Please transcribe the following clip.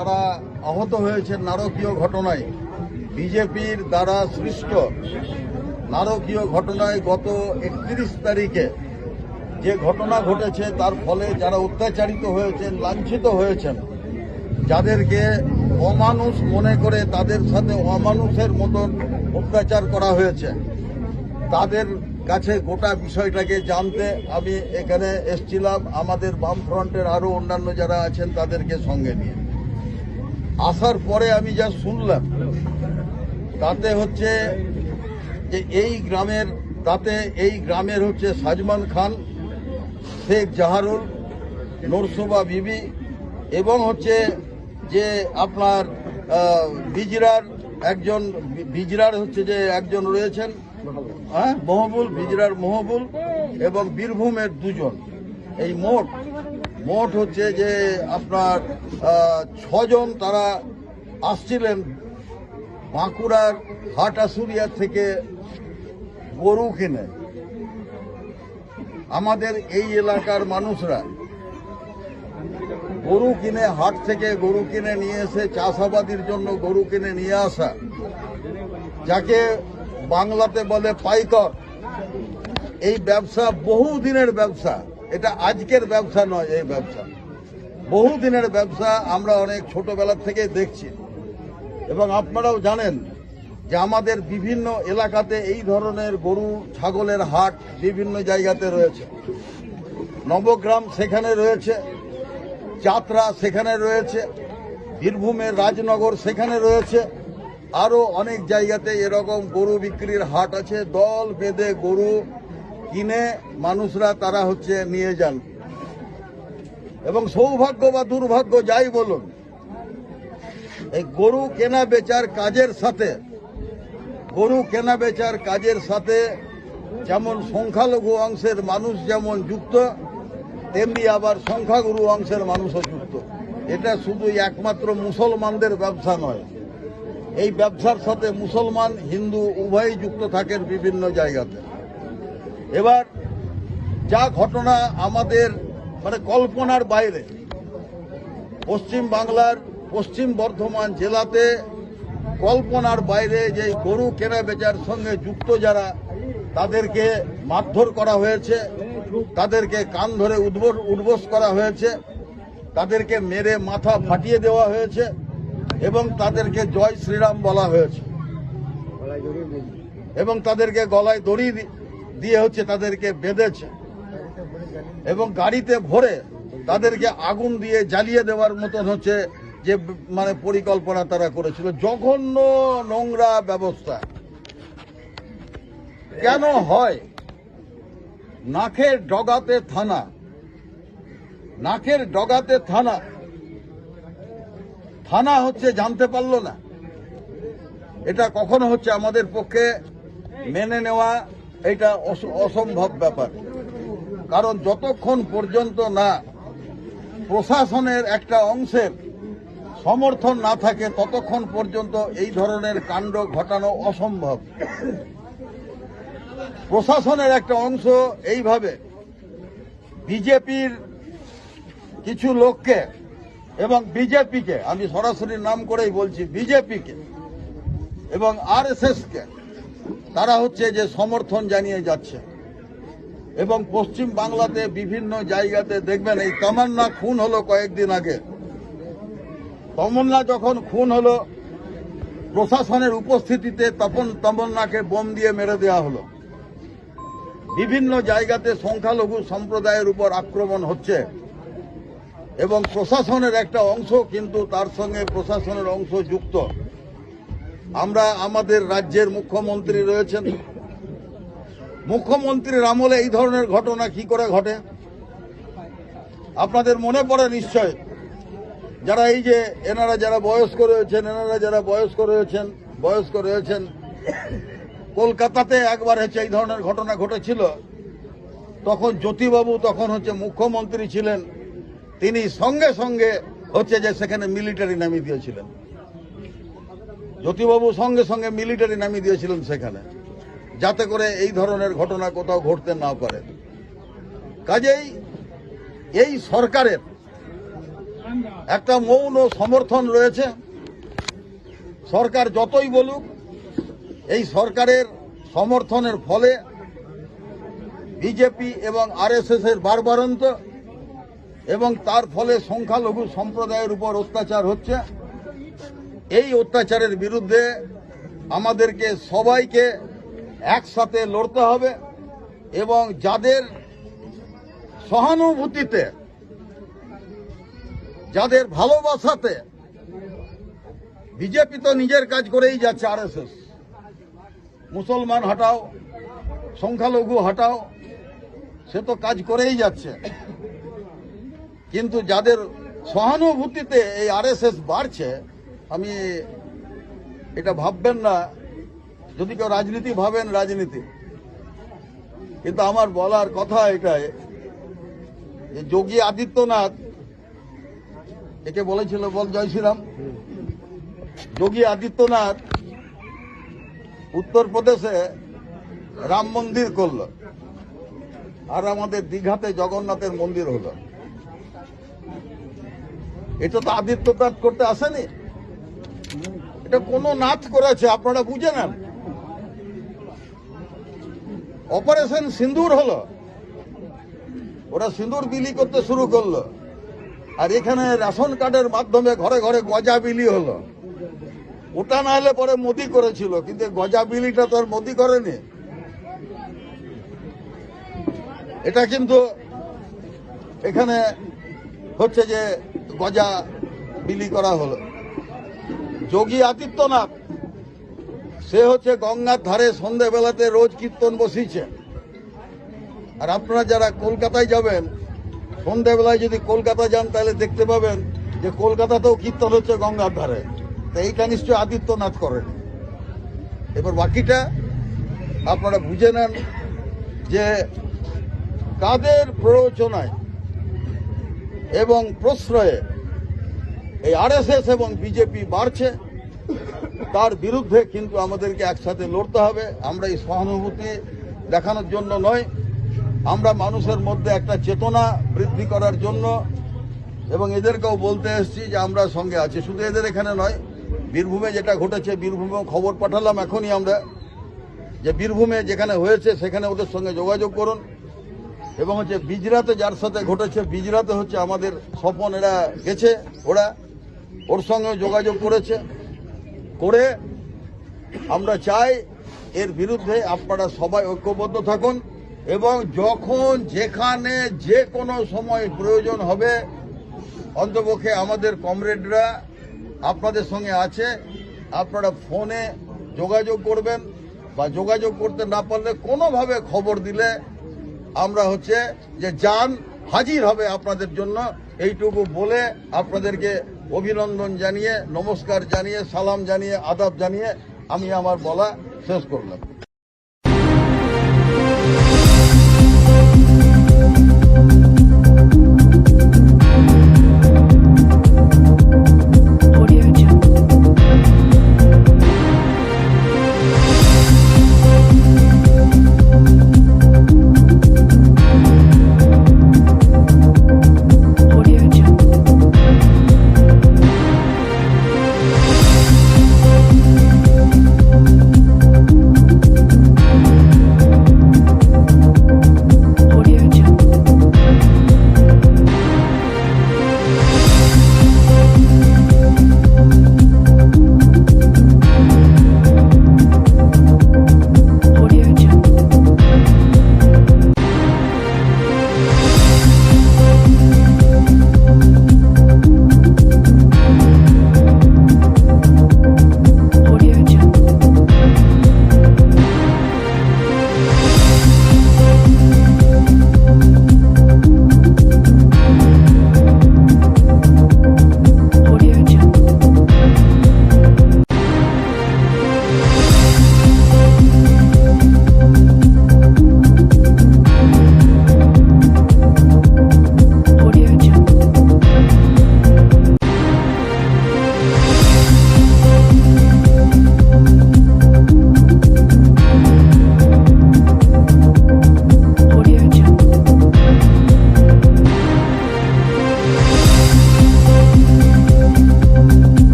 যারা আহত হয়েছেন নারকীয় ঘটনায়, বিজেপির দ্বারা সৃষ্ট নারকীয় ঘটনায় গত একত্রিশ তারিখে যে ঘটনা ঘটেছে, তার ফলে যারা অত্যাচারিত হয়েছেন, লাঞ্ছিত হয়েছেন, যাদেরকে অমানুষ মনে করে তাদের সাথে অমানুষের মতন অত্যাচার করা হয়েছে, তাদের কাছে গোটা বিষয়টাকে জানতে আমি এখানে এসছিলাম। আমাদের বামফ্রন্টের আরও অন্যান্য যারা আছেন, তাদেরকে সঙ্গে নিয়ে। আসার পরে আমি যা শুনলাম, তাতে হচ্ছে যে এই গ্রামের, তাতে এই গ্রামের হচ্ছে সাজমান খান, শেখ জাহারুল, নরসোবা বিবি এবং হচ্ছে যে আপনার বিজরার একজন, বিজরার হচ্ছে যে একজন রয়েছেন হ্যাঁ মহবুল, বিজরার মহবুল এবং বীরভূমের দুজন। এই মোট মোট হচ্ছে যে আপনার ছজন তারা আসছিলেন বাঁকুড়ার হাটাসুরিয়া থেকে গরু কিনে। আমাদের এই এলাকার মানুষরা গরু কিনে, হাট থেকে গরু কিনে নিয়ে এসে চাষাবাদির জন্য গরু কিনে নিয়ে আসা, যাকে বাংলাতে বলে পাইকর এই ব্যবসা বহু দিনের ব্যবসা। এটা আজকের ব্যবসা নয়, এই ব্যবসা। বহু দিনের ব্যবসা আমরা অনেক ছোটবেলা থেকে দেখছি। এবং আপনারাও জানেন যে আমাদের বিভিন্ন এলাকাতে এই ধরনের গরু, ছাগলের হাট বিভিন্ন জায়গাতে রয়েছে। নবগ্রাম সেখানে রয়েছে যাত্রা সেখানে রয়েছে বীরভূমের রাজনগর সেখানে রয়েছে। আরও অনেক জায়গাতে এরকম গরু বিক্রির হাট আছে। দল বেঁধে গরু কিনে মানুষরা তারা হচ্ছে নিয়ে যান। এবং সৌভাগ্য বা দুর্ভাগ্য যাই বলুন, এই গরু কেনা বেচার কাজের সাথে, গরু কেনা বেচার কাজের সাথে যেমন সংখ্যালঘু অংশের মানুষ যেমন যুক্ত, তেমনি আবার সংখ্যাগুরু অংশের মানুষও যুক্ত। এটা শুধু একমাত্র মুসলমানদের ব্যবসা নয়। এই ব্যবসার সাথে মুসলমান, হিন্দু উভয়ই যুক্ত থাকেন বিভিন্ন জায়গাতে। এবার যা ঘটনা আমাদের মানে কল্পনার বাইরে, পশ্চিম বাংলার পশ্চিম বর্ধমান জেলাতে কল্পনার বাইরে যে গরু কেনা বেচার সঙ্গে যুক্ত যারা, তাদেরকে মারধর করা হয়েছে, তাদেরকে কান ধরে উদ্বোস করা হয়েছে, তাদেরকে মেরে মাথা ফাটিয়ে দেওয়া হয়েছে এবং তাদেরকে জয় শ্রীরাম বলা হয়েছে। এবং তাদেরকে গলায় দড়ি দিয়ে হচ্ছে তাদেরকে বেঁধেছে এবং গাড়িতে ভরে তাদেরকে আগুন দিয়ে জ্বালিয়ে দেওয়ার মতন হচ্ছে যে মানে পরিকল্পনা তারা করেছিল। জঘন্য নোংরা ব্যবস্থা। কেন হয়? নাকের ডগাতে থানা। নাকের ডগাতে থানা। থানা হচ্ছে জানতে পারল না। এটা কখনো হচ্ছে আমাদের পক্ষে মেনে নেওয়া এটা অস- অসম্ভব ব্যাপার। কারণ যতক্ষণ পর্যন্ত না প্রশাসনের একটা অংশের সমর্থন না থাকে, ততক্ষণ পর্যন্ত এই ধরনের কাণ্ড ঘটানো অসম্ভব। প্রশাসনের একটা অংশ এইভাবে বিজেপির কিছু লোককে এবং বিজেপিকে, আমি সরাসরি নাম করেই বলছি, বিজেপিকে এবং আর কে তারা হচ্ছে যে সমর্থন জানিয়ে যাচ্ছে। এবং পশ্চিম বাংলাতে বিভিন্ন জায়গাতে দেখবেন, এই তামান্না খুন হলো কয়েকদিন আগে। তমন্না যখন খুন হলো, প্রশাসনের উপস্থিতিতে তখন তমন্নাকে বোম দিয়ে মেরে দেওয়া হলো। বিভিন্ন জায়গাতে সংখ্যালঘু সম্প্রদায়ের উপর আক্রমণ হচ্ছে। এবং প্রশাসনের একটা অংশ কিন্তু তার সঙ্গে প্রশাসনের অংশ যুক্ত। আমরা আমাদের রাজ্যের মুখ্যমন্ত্রী রয়েছেন। মুখ্যমন্ত্রীর আমলে এই ধরনের ঘটনা কি করে ঘটে? আপনাদের মনে পড়ে নিশ্চয়? যারা এই যে এনারা যারা বয়স্ক রয়েছেন, এনারা যারা বয়স্ক রয়েছেন বয়স্ক রয়েছেন, কলকাতাতে একবার হচ্ছে এই ধরনের ঘটনা ঘটেছিল। তখন জ্যোতিবাবু তখন হচ্ছে মুখ্যমন্ত্রী ছিলেন। তিনি সঙ্গে সঙ্গে হচ্ছে যে সেখানে মিলিটারি নামিয়ে দিয়েছিলেন। জ্যোতিবাবু সঙ্গে সঙ্গে মিলিটারি নামিয়ে দিয়েছিলেন সেখানে। যাতে করে এই ধরনের ঘটনা কোথাও ঘটতে না পারে। কাজেই এই সরকারের একটা মৌন সমর্থন রয়েছে। সরকার যতই বলুক, এই সরকারের সমর্থনের ফলে বিজেপি এবং আরএসএস এর বারবারন্ত এবং তার ফলে সংখ্যালঘু সম্প্রদায়ের উপর অত্যাচার হচ্ছে। এই অত্যাচারের বিরুদ্ধে আমাদেরকে সবাইকে একসাথে লড়তে হবে এবং যাদের সহানুভূতিতে, যাদের ভালোবাসাতে বিজেপি তো নিজের কাজ করেই যাচ্ছে, আরএসএস। মুসলমান হটাও, সংখ্যালঘু হটাও, সে তো কাজ করেই যাচ্ছে। কিন্তু যাদের সহানুভূতিতে এই আরএসএস বাড়ছে আমি এটা ভাববেন না। যদি কেউ রাজনীতি ভাবেন, রাজনীতি। কিন্তু আমার বলার কথা এটাই যে যোগী আদিত্যনাথ, একে বলেছিল বল জয় শ্রীরাম। যোগী আদিত্যনাথ উত্তরপ্রদেশে রাম মন্দির করল আর আমাদের দীঘাতে জগন্নাথের মন্দির হলো। এটা তো আদিত্যনাথ করতে আসেনি? এটা কোন নাচ করেছে, আপনারা বুঝে নেন। অপারেশন সিন্দুর হলো। ওরা সিন্দুর বিলি করতে শুরু করল। আর এখানে রেশন কার্ডের মাধ্যমে ঘরে ঘরে গজা বিলি হলো। ওটা না হলে পরে মোদি করেছিল, কিন্তু গজা বিলিটা তো আর মোদি করেনি। এটা কিন্তু এখানে হচ্ছে যে গজা বিলি করা হলো। যোগী আদিত্যনাথ, সে হচ্ছে গঙ্গার ধারে সন্ধেবেলাতে রোজ কীর্তন বসিয়েছে। আর আপনারা যারা কলকাতায় যাবেন, সন্ধেবেলায় যদি কলকাতা যান, তাহলে দেখতে পাবেন যে কলকাতাতেও কীর্তন হচ্ছে গঙ্গার ধারে। তো এইটা নিশ্চয় আদিত্যনাথ করেন। এবার বাকিটা আপনারা বুঝে নেন যে কাদের প্ররোচনায় এবং প্রশ্রয়ে এই আরএসএস এবং বিজেপি বাড়ছে। তার বিরুদ্ধে কিন্তু আমাদেরকে একসাথে লড়তে হবে। আমরা এই সহানুভূতি দেখানোর জন্য নয়। আমরা মানুষের মধ্যে একটা চেতনা বৃদ্ধি করার জন্য এবং এদেরকেও বলতে এসেছি যে আমরা সঙ্গে আছি। শুধু এদের এখানে নয়, বীরভূমে যেটা ঘটেছে, বীরভূমেও খবর পাঠালাম এখনই আমরা যে বীরভূমে যেখানে হয়েছে, সেখানে ওদের সঙ্গে যোগাযোগ করুন। এবং হচ্ছে বিজরাতে যার সাথে ঘটেছে, বিজরাতে হচ্ছে আমাদের স্বপন এরা গেছে, ওরা ওর সঙ্গে যোগাযোগ করেছে। করে আমরা চাই এর বিরুদ্ধে আপনারা সবাই ঐক্যবদ্ধ থাকুন এবং যখন যেখানে যে কোনো সময় প্রয়োজন হবে, অন্তপক্ষে আমাদের কমরেডরা আপনাদের সঙ্গে আছে, আপনারা ফোনে যোগাযোগ করবেন বা যোগাযোগ করতে না পারলে কোনোভাবে খবর দিলে আমরা হচ্ছে যে যান হাজির হবে আপনাদের জন্য। এইটুকু বলে আপনাদেরকে অভিনন্দন জানিয়ে নমস্কার জানিয়ে সালাম জানিয়ে আদাব জানিয়ে আমি আমার বলা শেষ করলাম।